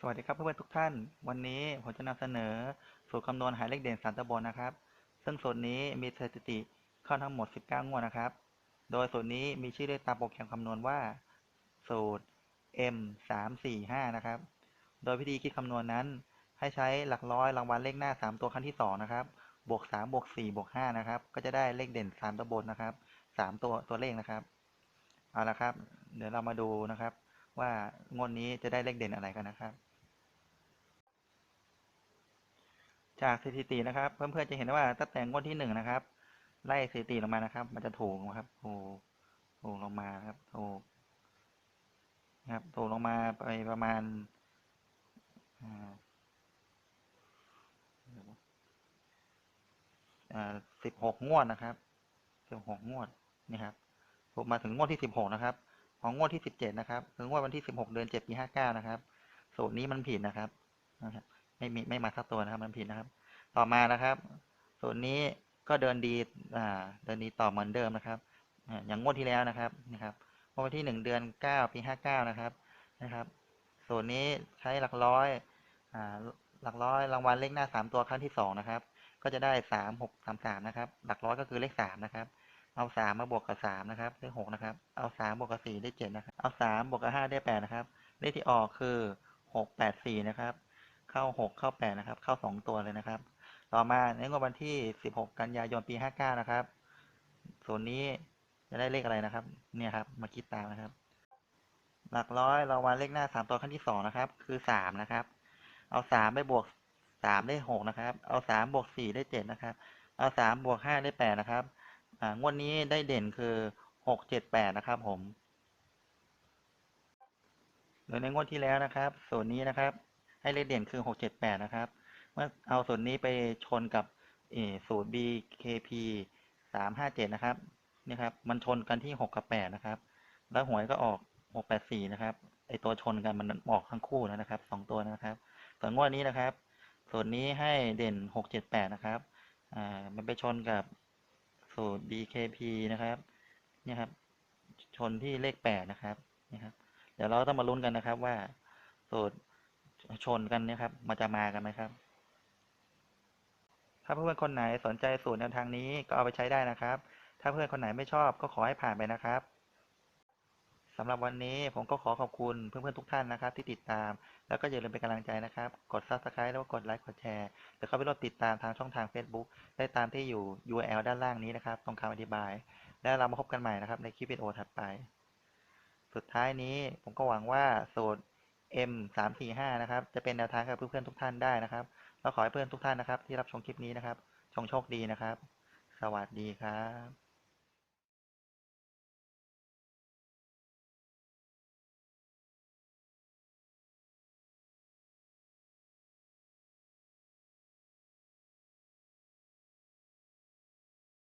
สวัสดีครับเพื่อนๆทุกท่าน วันนี้ผมจะนำเสนอสูตรคำนวณหาเลขเด่นสามตัวบนนะครับ ซึ่งสูตรนี้มีสถิติเข้าทั้งหมด 19 งวดนะครับ โดยสูตรนี้มีชื่อเรียกตามโปรแกรมคำนวณว่า สูตร M 3 4 5นะครับ โดยวิธีคิดคำนวณนั้น ให้ใช้หลักร้อยรางวัลเลขหน้า 3 ตัวครั้งที่ 2 นะครับ บวก 3 บวก 4 บวก 5 นะครับ ก็จะได้เลขเด่น 3ตัวบนนะครับ 3 ตัวตัวเลขนะครับ เอาละครับ เดี๋ยวเรามาดูนะครับ ว่างวดนี้จะได้เลขเด่นอะไรกันนะครับ จากสถิตินะครับ เพื่อนๆจะเห็นว่าตั้งแต่งวดที่หนึ่งนะครับ ไล่สถิติลงมานะครับ มันจะถูกนะครับถูกถูกลงมาครับถูกนะครับถูกลงมาไปประมาณสิบหกงวดนะครับสิบหกงวดนี่ครับถูกมาถึงงวดที่สิบหกนะครับ ของงวดที่สิบเจ็ดนะครับถึงงวดวันที่สิบหกเดือนเจ็ดปีห้าเก้านะครับ สูตรนี้มันผิดนะครับนะครับ ไม่มีไม่มาสักตัวนะครับ มันผิดนะครับ ต่อมานะครับส่วนนี้ก็เดินดีอ่าเดินดีต่อเหมือนเดิมนะครับอย่างงวดที่แล้วนะครับนะครับงวดวันที่หนึ่งเดือนเก้าปีห้าเก้านะครับนะครับส่วนนี้ใช้หลักร้อยอ่าหลักร้อยรางวัลเลขหน้าสามตัวครั้งที่สองนะครับ ก็จะได้สามหกสามสามนะครับ หลักร้อยก็คือเลขสามนะครับ เอาสามมาบวกกับสามนะครับได้หกนะครับ เอาสามบวกกับสี่ได้เจ็ดนะครับ เอาสามบวกกับห้าได้แปดนะครับ เลขที่ออกคือหกแปดสี่นะครับ เข้าหกเข้าแปดนะครับ เข้าสองตัวเลยนะครับ ต่อมาในงวดวันที่สิบหกกันยายนปีห้าเก้านะครับ ส่วนนี้จะได้เลขอะไรนะครับ เนี่ยครับ มาคิดตามนะครับ หลักร้อยเราวัลเลขหน้าสามตัวขั้นที่สองนะครับ คือสามนะครับ เอาสามไปบวกสามได้หกนะครับ เอาสามบวกสี่ได้เจ็ดนะครับ เอาสามบวกห้าได้แปดนะครับ งวดนี้ได้เด่นคือหกเจ็ดแปดนะครับผมโดยในงวดที่แล้วนะครับ ส่วนนี้นะครับ ให้เลขเด่นคือหกเจ็ดแปดนะครับ เมื่อเอาส่วนนี้ไปชนกับสูตร BKP สามห้าเจ็ดนะครับนี่ครับ มันชนกันที่หกกับแปดนะครับ แล้วหวยก็ออกหกแปดสี่นะครับ ไอตัวชนกันมันออกทั้งคู่นะครับสองตัวนะครับส่วนงวดนี้นะครับ ส่วนนี้ให้เด่นหกเจ็ดแปดนะครับ อ่า มันไปชนกับ สูตร BKP นะครับเนี่ยครับ ชนที่เลขแปดนะครับนี่ครับ เดี๋ยวเราต้องมาลุ้นกันนะครับว่า สูตรชนกันเนี่ยครับ มันจะมากันไหมครับ ถ้าเพื่อนคนไหนสนใจสูตรแนวทางนี้ก็เอาไปใช้ได้นะครับ ถ้าเพื่อนคนไหนไม่ชอบก็ขอให้ผ่านไปนะครับ สำหรับวันนี้ผมก็ขอขอบคุณเพื่อนๆทุกท่านนะครับ ที่ติดตาม แล้วก็อย่าลืมเป็นกำลังใจนะครับ กด subscribe แล้วก็กดไลค์กดแชร์แล้วก็ไปรดติดตามทางช่องทาง Facebook ได้ตามที่อยู่ URL ด้านล่างนี้นะครับ ตรงคำอธิบาย แล้วเรามาพบกันใหม่นะครับในคลิปวิดีโอถัดไป สุดท้ายนี้ผมก็หวังว่าสูตร M 3 4 5นะครับจะเป็นแนวทางให้กับเพื่อนๆทุกท่านได้นะครับแล้วขอให้เพื่อนทุกท่านนะครับ ที่รับชมคลิปนี้นะครับชงโชคดีนะครับ สวัสดีครับ